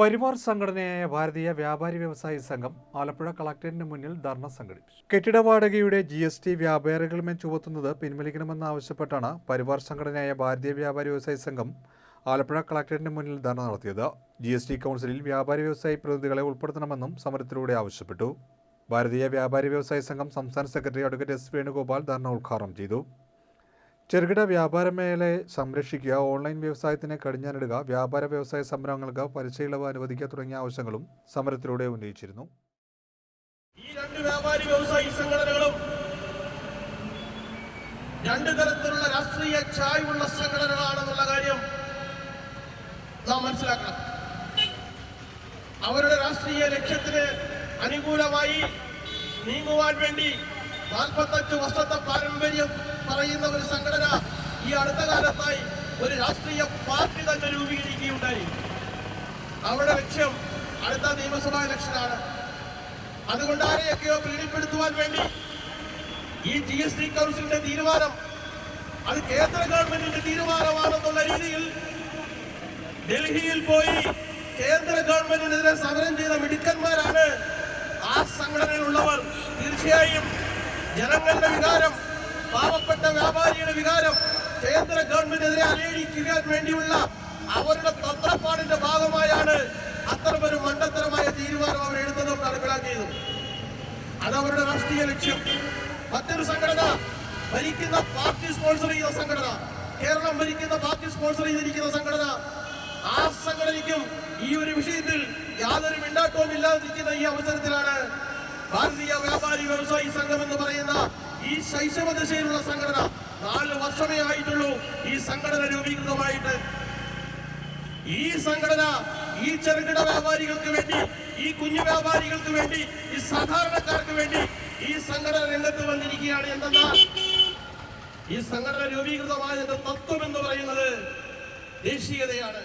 പരിവാർ സംഘടനയായ ഭാരതീയ വ്യാപാരി വ്യവസായി സംഘം ആലപ്പുഴ കളക്ടറേറ്റിന് മുന്നിൽ ധർണ സംഘടിപ്പിച്ചു. കെട്ടിട വാടകയുടെ ജി എസ് ടി വ്യാപാരികളുമേ ചുമത്തുന്നത് പിൻവലിക്കണമെന്നാവശ്യപ്പെട്ടാണ് പരിവാർ സംഘടനയായ ഭാരതീയ വ്യാപാരി വ്യവസായി സംഘം ആലപ്പുഴ കളക്ടറേറ്റിന് മുന്നിൽ ധർണ നടത്തിയത്. ജി എസ് ടി കൗൺസിലിൽ വ്യാപാരി വ്യവസായി പ്രതിനിധികളെ ഉൾപ്പെടുത്തണമെന്നും സമരത്തിലൂടെ ആവശ്യപ്പെട്ടു. ഭാരതീയ വ്യാപാരി വ്യവസായി സംഘം സംസ്ഥാന secretary advocate S Venugopal dharna ഉദ്ഘാടനം ചെയ്തു. ചെറുകിട വ്യാപാര മേഖലയെ സംരക്ഷിക്കുക ഓൺലൈൻ വ്യവസായത്തിനെ കടിഞ്ഞാനിടുക വ്യാപാര വ്യവസായ സംരംഭങ്ങൾക്ക് പലിശയിളവ് അനുവദിക്കുക തുടങ്ങിയ ആവശ്യങ്ങളും സമരത്തിലൂടെ ഉന്നയിച്ചിരുന്നു. ഈ രണ്ട് വ്യാപാരി വ്യവസായി സംഘടനകളും രണ്ട് തരത്തിലുള്ള രാഷ്ട്രീയ ചായ്വുള്ള സംഘടനകളാണെന്നുള്ള കാര്യം നാം മനസ്സിലാക്കണം. അവരുടെ രാഷ്ട്രീയ ലക്ഷ്യത്തിന് അനുകൂലമായി നീങ്ങുവാൻ വേണ്ടി നാൽപ്പത്തഞ്ച് വർഷത്തെ പാരമ്പര്യം പറയുന്ന ഒരു സംഘടന ഈ അടുത്ത കാലത്തായി ഒരു രാഷ്ട്രീയ പാർട്ടി തന്നെ രൂപീകരിക്കുകയുണ്ടായി. അവരുടെ ലക്ഷ്യം അടുത്ത നിയമസഭാ ഇലക്ഷനാണ്. അതുകൊണ്ട് ആരെയൊക്കെയോ പ്രീതിപ്പെടുത്തുവാൻ വേണ്ടി ഈ ജി എസ് ടി കൗൺസിലിന്റെ തീരുമാനം അത് കേന്ദ്ര ഗവൺമെന്റിന്റെ തീരുമാനമാണെന്നുള്ള രീതിയിൽ ഡൽഹിയിൽ പോയി കേന്ദ്ര ഗവൺമെന്റിനെതിരെ സമരം ചെയ്ത മിടുക്കന്മാരാണ് ആ സംഘടനയിലുള്ളവർ. തീർച്ചയായും ജനങ്ങളുടെ വികാരം പാവപ്പെട്ട വ്യാപാരിയുടെ വികാരം കേന്ദ്ര ഗവൺമെന്റിനെതിരെ അലയടിക്കാൻ വേണ്ടിയുള്ള അവരുടെ തന്ത്രപ്പാടിന്റെ ഭാഗമായാണ് അത്തരമൊരു മണ്ടത്തരമായ തീരുമാനം അവർ എടുത്തതും നടപ്പിലാക്കിയതും. അവരുടെ രാഷ്ട്രീയ ലക്ഷ്യം. മറ്റൊരു സംഘടന ഭരിക്കുന്ന പാർട്ടി സ്പോൺസർ ചെയ്യുന്ന സംഘടന. കേരളം ഭരിക്കുന്ന പാർട്ടി സ്പോൺസർ ചെയ്തിരിക്കുന്ന സംഘടന. ആ സംഘടനയ്ക്കും ഈ ഒരു വിഷയത്തിൽ യാതൊരു മിണ്ടാട്ടവും ഇല്ലാതിരിക്കുന്ന ഈ അവസരത്തിലാണ് ഭാരതീയ വ്യാപാരി വ്യവസായി സംഘം എന്ന് പറയുന്ന ഈ ശൈശവ ദശയിലുള്ള സംഘടന നാല് വർഷമേ ആയിട്ടുള്ളൂ ഈ സംഘടന രൂപീകൃതമായിട്ട്. ഈ സംഘടന ഈ ചെറുകിട വ്യാപാരികൾക്ക് വേണ്ടി ഈ കുഞ്ഞു വ്യാപാരികൾക്ക് വേണ്ടി ഈ സാധാരണക്കാർക്ക് വേണ്ടി ഈ സംഘടന രംഗത്ത് വന്നിരിക്കുകയാണ് എന്തെന്നാൽ ഈ സംഘടന രൂപീകൃതമായതിന്റെ തത്വം എന്ന് പറയുന്നത് ദേശീയതയാണ്.